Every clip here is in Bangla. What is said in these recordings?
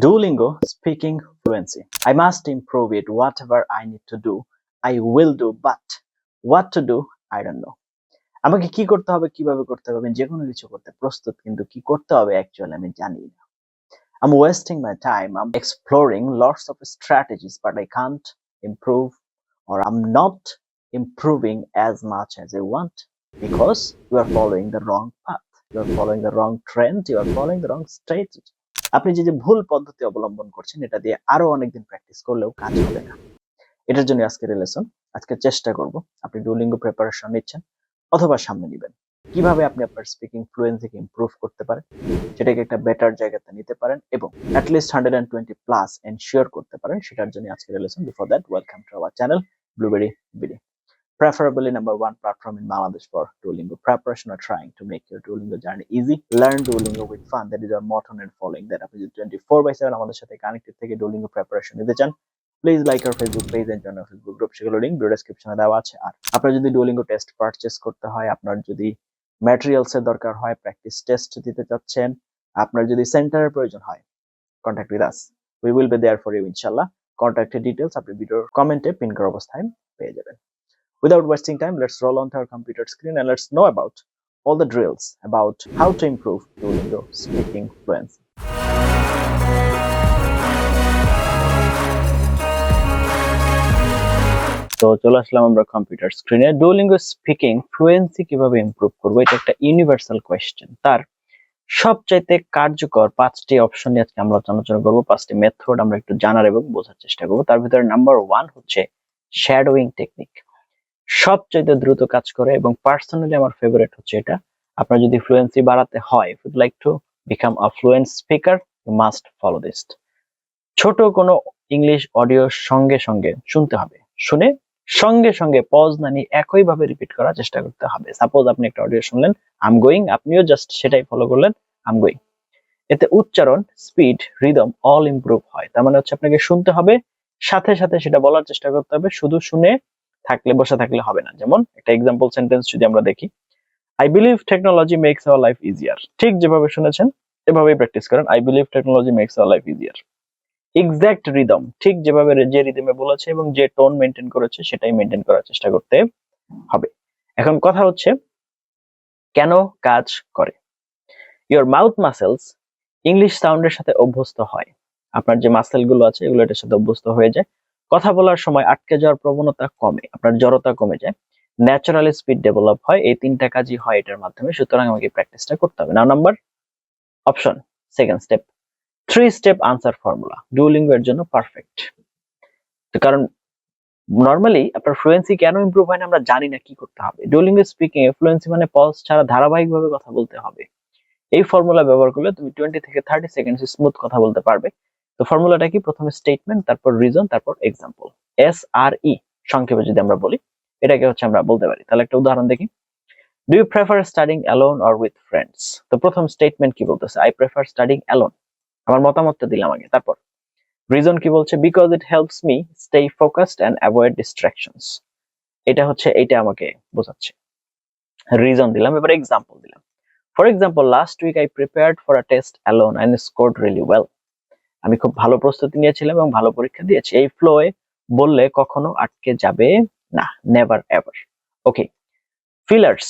Duolingo speaking fluency. I must improve it. Whatever I need to do, I will do. But what to do, I don't know. আমাকে কি করতে হবে কিভাবে করতে হবে আমি যে কোনো কিছু করতে প্রস্তুত কিন্তু কি করতে হবে অ্যাকচুয়ালি আমি জানি না I'm wasting my time. I'm exploring lots of strategies, but I can't improve or I'm not improving as much as I want because you are following the wrong path. You are following the wrong trend. You are following the wrong strategy. আপনি যে যে ভুল পদ্ধতি অবলম্বন করছেন, এটা দিয়ে আরও অনেকদিন প্র্যাকটিস করলেও কাজ হবে না। এটার জন্য আজকের রিলেশন আজকে চেষ্টা করব আপনি ডুলিঙ্গো প্রিপারেশন নিচ্ছেন অথবা সামনে নেবেন। কীভাবে আপনি আপনার স্পিকিং ফ্লুয়েন্সিকে ইমপ্রুভ করতে পারেন, সেটাকে একটা বেটার জায়গাতে নিতে পারেন এবং at least hundred and twenty plus ensure করতে পারেন, সেটার জন্য আজকের relation before that welcome to our channel Blueberry BD preferably number one platform in Bangladesh for Duolingo. Preparation or trying to make your Duolingo journey easy. Learn Duolingo with fun. That is our motto and following that. আপনি 24 by 7 আমাদের সাথে কানেক্টেড থেকে Duolingo preparation নিতে চান please like R Facebook page and join Facebook group সেগুলো লিংক ভিডিও ডেসক্রিপশনে দেওয়া আছে। আর আপনার যদি ডুওলিঙ্গো টেস্ট পারচেস করতে হয়, আপনার যদি ম্যাটেরিয়ালস এর দরকার হয় প্র্যাকটিস টেস্ট দিতে চাচ্ছেন, আপনার যদি সেন্টারের প্রয়োজন হয় contact with us we will be there for you ইনশাআল্লাহ কন্ট্যাক্টের ডিটেলস আপনি ভিডিওর কমেন্টে পিন করা অবস্থায় পেয়ে যাবেন। Without wasting time, let's roll onto our computer screen and let's know about all the drills about how to improve Duolingo speaking fluency. তো চলে আসলাম আমরা কম্পিউটার স্ক্রিনে ডুওলিঙ্গো স্পিকিং ফ্লুয়েন্সি কীভাবে ইমপ্রুভ করব এটা একটা ইউনিভার্সাল কোয়েশ্চেন তার সবচাইতে কার্যকর পাঁচটি অপশন নিয়ে আজকে আমরা আলোচনা করব। পাঁচটি মেথড আমরা একটু জানার এবং বোঝার চেষ্টা করব। তার ভিতরে নাম্বার ওয়ান হচ্ছে শ্যাডোয়িং টেকনিক সবচাইতে দ্রুত কাজ করে এবং পার্সোনালি আমার ফেভারিট হচ্ছে এটা। আপনার যদি ফ্লুয়েন্সি বাড়াতে হয় you'd like to become a fluent speaker you must follow this ছোট কোনো ইংলিশ অডিও সঙ্গে সঙ্গে শুনতে হবে। শুনে সঙ্গে সঙ্গে পজ না নিয়ে একইভাবে রিপিট করার চেষ্টা করতে হবে। সাপোজ আপনি একটা অডিও শুনলেন আম গোয়িং আপনিও জাস্ট সেটাই ফলো করলেন আম গোয়িং এতে উচ্চারণ স্পিড রিদম অল ইমপ্রুভ হয়। তার মানে হচ্ছে আপনাকে শুনতে হবে, সাথে সাথে সেটা বলার চেষ্টা করতে হবে। শুধু শুনে থাকলে, বসে থাকলে হবে না। যেমন একটা এক্সাম্পল সেন্টেন্স যদি আমরা দেখি I believe technology makes our life easier ঠিক যেভাবে শুনেছেন, এভাবেই প্র্যাকটিস করেন I believe technology makes our life easier exact rhythm ঠিক যেভাবে যে রিদমে বলেছে এবং যে টোন মেনটেন করেছে, সেটাই মেনটেন করার চেষ্টা করতে হবে। এখন কথা হচ্ছে, কেন কাজ করে? ইওর মাউথ মাসেলস ইংলিশ সাউন্ডের সাথে অভ্যস্ত হয়। আপনার যে মাসেলগুলো আছে, এগুলো এটার সাথে অভ্যস্ত হয়ে যায়। কথা বলার সময় আটকে যাওয়ার প্রবণতা কমে, আপনার জড়তা কমে যায়। ন্যাচারালি স্পিড ডেভেলপ হয়, এই তিনটা কাজই হয় এটার মাধ্যমে, সুতরাং আমাকে প্র্যাকটিসটা করতে হবে। Now number option second step three step answer formula Duolingo এর জন্য পারফেক্ট তো কারণ নর্মালি আপনার ফ্লুয়েন্সি কেন ইমপ্রুভ হয় না, আমরা জানি না কি করতে হবে। ডুওলিঙ্গো স্পিকিং এ ফ্লুয়েন্সি মানে পজ ছাড়া ধারাবাহিকভাবে কথা বলতে হবে। এই ফর্মুলা ব্যবহার করলে তুমি টোয়েন্টি থেকে থার্টি সেকেন্ড স্মুথ কথা বলতে পারবে। তো ফর্মুলাটা কি? প্রথমে স্টেটমেন্ট তারপর রিজন তারপর এক্সাম্পল এস আর ই সংক্ষেপে যদি আমরা বলি, এটাকে হচ্ছে আমরা বলতে পারি। তাহলে একটা উদাহরণ দেখি। Do you prefer studying alone or with friends তো প্রথম স্টেটমেন্ট কি বলতেছে? আই প্রেফার স্টাডিং অ্যালোন আমার মতামতটা দিলাম আগে, তারপর। রিজন কি বলছে? Because it helps me stay focused and avoid distractions এটা হচ্ছে এটা আমাকে বোঝাচ্ছে। রিজন দিলাম, এবার এক্সাম্পল দিলাম। For example last week I prepared for a test alone and scored really well আমি খুব ভালো প্রস্তুতি নিয়েছিলাম এবং ভালো পরীক্ষা দিয়েছি। এই ফ্লোয়ে বললে কখনো আটকে যাবে না never ever okay fillers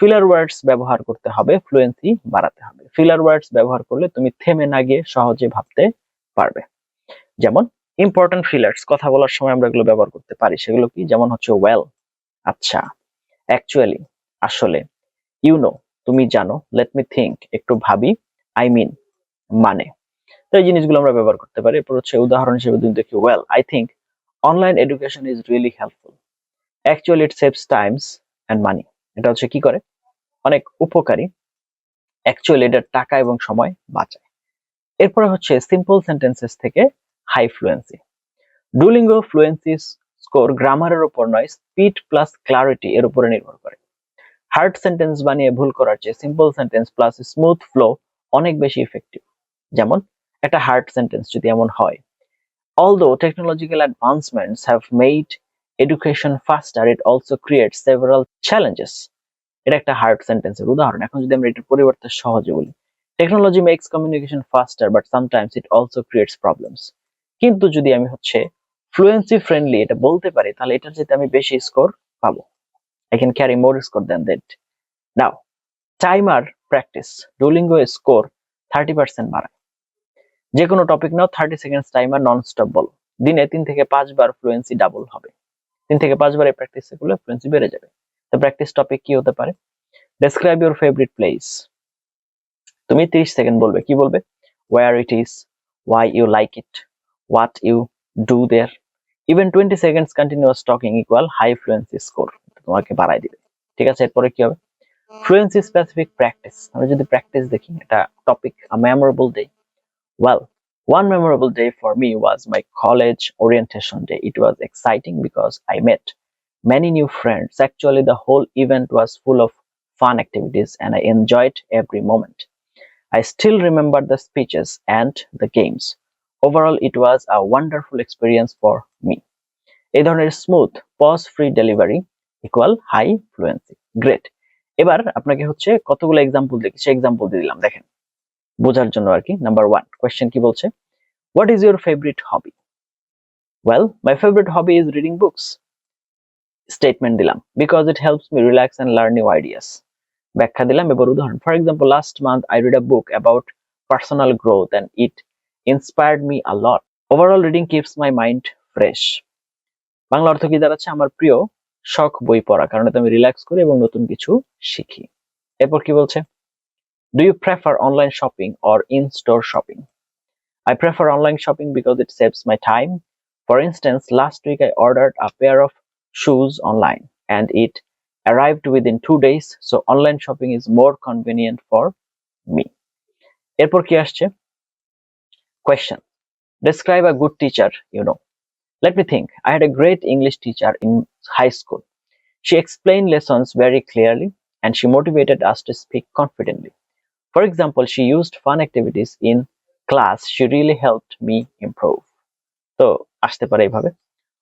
filler words ব্যবহার করতে হবে ফ্লুয়েন্সি বাড়াতে হবে। ফিলার ওয়ার্ডস ব্যবহার করলে তুমি থেমে না গিয়ে সহজে ভাবতে পারবে। যেমন ইম্পর্টেন্ট ফিলার্স কথা বলার সময় আমরা এগুলো ব্যবহার করতে পারি। সেগুলো কি? যেমন হচ্ছে ওয়েল আচ্ছা। অ্যাকচুয়ালি আসলে। ইউ নো তুমি জানো লেট মি থিঙ্ক একটু ভাবি আই মিন মানে। তো এই জিনিসগুলো আমরা ব্যবহার করতে পারি। এরপর হচ্ছে উদাহরণ হিসেবে যদি দেখি well I think online education is really helpful actually it saves times and money এটা হচ্ছে কি করে? অনেক উপকারী। অ্যাকচুয়ালি এটা টাকা এবং সময় বাঁচায়। এরপরে হচ্ছে সিম্পল সেন্টেন্সেস থেকে high fluency Duolingo fluency score গ্রামারের ওপর নয় স্পিড প্লাস ক্লারিটি এর উপরে নির্ভর করে। হার্ড সেন্টেন্স বানিয়ে ভুল করার চেয়ে simple sentence plus smooth flow অনেক বেশি ইফেক্টিভ যেমন একটা হার্ড সেন্টেন্স যদি এমন হয়। Although technological advancements have made education faster, it also creates several challenges. এটা একটা হার্ড সেন্টেন্সের উদাহরণ। এখন যদি আমরা এটার পরিবর্তে সহজে বলি technology makes communication faster but sometimes it also creates problems কিন্তু যদি আমি হচ্ছে ফ্লুয়েন্সি ফ্রেন্ডলি এটা বলতে পারি, তাহলে এটার যেতে আমি বেশি স্কোর পাবো। I can carry more score then that now timer practice Duolingo score thirty percent বাড়ায়। যে কোনো topic now thirty seconds timer non stop বলো। দিনে তিন থেকে পাঁচবার ফ্লুয়েন্সি ডাবল হবে। তিন থেকে পাঁচবার এই প্র্যাকটিস করলে ফ্লুয়েন্সি বেড়ে যাবে। তো প্র্যাকটিস টপিক কি হতে পারে? ডেসক্রাইব ইউর ফেভারিট প্লেস তুমি 30 সেকেন্ড বলবে। কি বলবে? Where it is why you like it what you do there even twenty seconds continuous talking equal high fluency score তোমাকে বাড়াই দিবে। ঠিক আছে? এরপরে কি হবে? ফ্লুয়েন্সি স্পেসিফিক প্র্যাকটিস আমরা যদি প্র্যাকটিস দেখি, এটা topic memorable day well One memorable day for me was my college orientation day. It was exciting because I met many new friends. Actually, the whole event was full of fun activities and I enjoyed every moment. I still remember the speeches and the games. Overall, it was a wonderful experience for me. এই ধরনের smooth pause free delivery equal high fluency great এবার আপনাকে হচ্ছে কতগুলো এক্সাম্পল দেখি সে এক্সাম্পল দিয়ে দিলাম দেখেন বোঝার জন্য আর কি। নাম্বার ওয়ান কোয়েশ্চেন কি বলছে? What is your favourite hobby well my favourite hobby is reading books statement দিলাম। Because it helps me relax and learn new ideas ব্যাখ্যা দিলাম এবার উদাহরণ। For example last month I read a book about personal growth and it inspired me a lot overall reading keeps my mind fresh Bangla অর্থ কি দাঁড়াচ্ছে? আমার প্রিয় শখ বই পড়া। কারণ এতে আমি রিল্যাক্স করি এবং নতুন কিছু শিখি। এরপর কি বলছে? Do you prefer online shopping or in store shopping I prefer online shopping because it saves my time. For instance, last week I ordered a pair of shoes online and it arrived within two days. So online shopping is more convenient for me. এরপর কি আসছে question describe a good teacher you know let me think i had a great english teacher in high school she explained lessons very clearly and she motivated us to speak confidently for example she used fun activities in class she really helped me improve তো আসতে পারে এইভাবে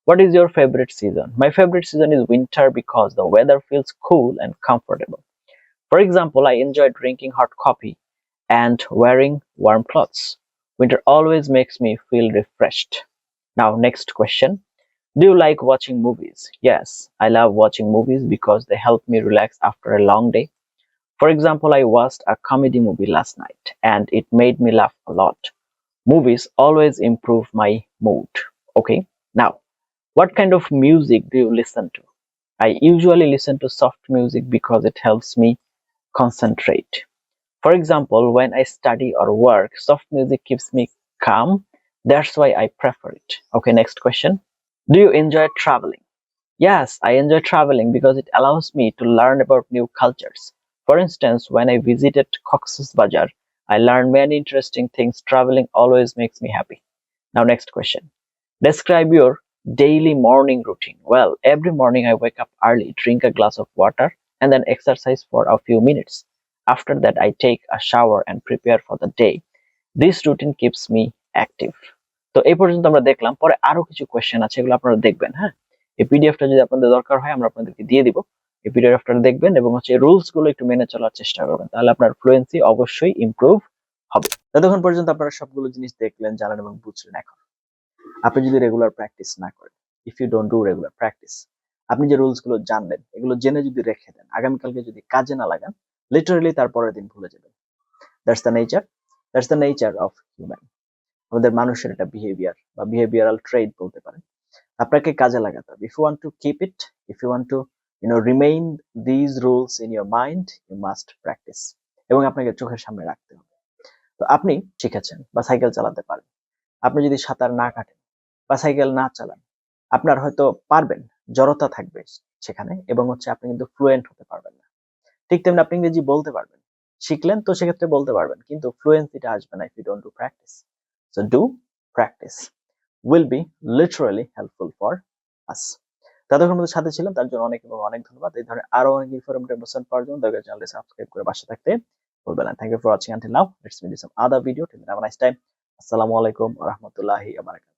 what is your favorite season my favorite season is winter because the weather feels cool and comfortable for example i enjoy drinking hot coffee and wearing warm clothes winter always makes me feel refreshed now next question do you like watching movies yes i love watching movies because they help me relax after a long day for example, I watched a comedy movie last night and it made me laugh a lot. Movies always improve my mood. Okay, now, what kind of music do you listen to? I usually listen to soft music because it helps me concentrate. For example, when I study or work, soft music keeps me calm. That's why I prefer it. Okay, next question. Do you enjoy traveling? Yes, I enjoy traveling because it allows me to learn about new cultures. For instance, when I visited Cox's Bazar, I learned many interesting things. Traveling always makes me happy. Now, next question. Describe your daily morning routine. Well, every morning I wake up early, drink a glass of water, and then exercise for a few minutes. After that, I take a shower and prepare for the day. This routine keeps me active. তো এই পর্যন্ত আমরা দেখলাম পরে আরও কিছু কোয়েশ্চেন আছে এগুলো আপনারা দেখবেন হ্যাঁ এই পিডিএফটা যদি আপনাদের দরকার হয় আমরা আপনাদেরকে দিয়ে দিব এই পিডিএফটা দেখবেন এবং হচ্ছে রুলসগুলো একটু মেনে চলার চেষ্টা করবেন। তাহলে আপনার ফ্লুয়েন্সি অবশ্যই ইমপ্রুভ হবে। ততক্ষণ পর্যন্ত আপনারা সবগুলো জিনিস দেখলেন, জানলেন এবং বুঝলেন এখন। আপনি যদি রেগুলার প্র্যাকটিস না করেন if you don't do regular practice আপনি যে রুলসগুলো জানলেন, এগুলো জেনে যদি রেখে দেন, আগামীকালকে যদি কাজে না লাগান লিটারালি তার পরের দিন ভুলে যাবেন। That's the nature that's the nature of human আমাদের মানুষের একটা বিহেভিয়ার বা বিহেভিয়ারাল ট্রেড বলতে পারেন। আপনাকে কাজে লাগাতে হবে। If you want to keep it if you want to you know, remain these rules in your mind, you must practice. এবং আপনাকে চোখের সামনে রাখতে হবে। তো আপনি শিখেছেন বা সাইকেল চালাতে পারেন। আপনি যদি সাঁতার না কাটেন বা সাইকেল না চালান, আপনার হয়তো পারবেন, জড়তা থাকবে সেখানে এবং হচ্ছে আপনি কিন্তু ফ্লুয়েন্ট হতে পারবেন না। ঠিক তেমনি আপনি ইংরেজি বলতে পারবেন। শিখলেন তো সেক্ষেত্রে বলতে পারবেন, কিন্তু ফ্লুয়েন্সিটা আসবে না if you don't do practice so do practice will be literally helpful for us ততক্ষণ মধ্যে সাথে ছিলাম, তার জন্য অনেক এবং অনেক ধন্যবাদ। এই ধরনের আরও অনেক ইনফরমেটিভ লেসন পাওয়ার জন্য দয়া করে চ্যানেলটি সাবস্ক্রাইব করে পাশে থাকতে ভুলবেন না। Thank you for watching until now let's meet in some other video till have a nice time আসসালামু আলাইকুম ওয়া রাহমাতুল্লাহি ওয়া বারাকাতুহু।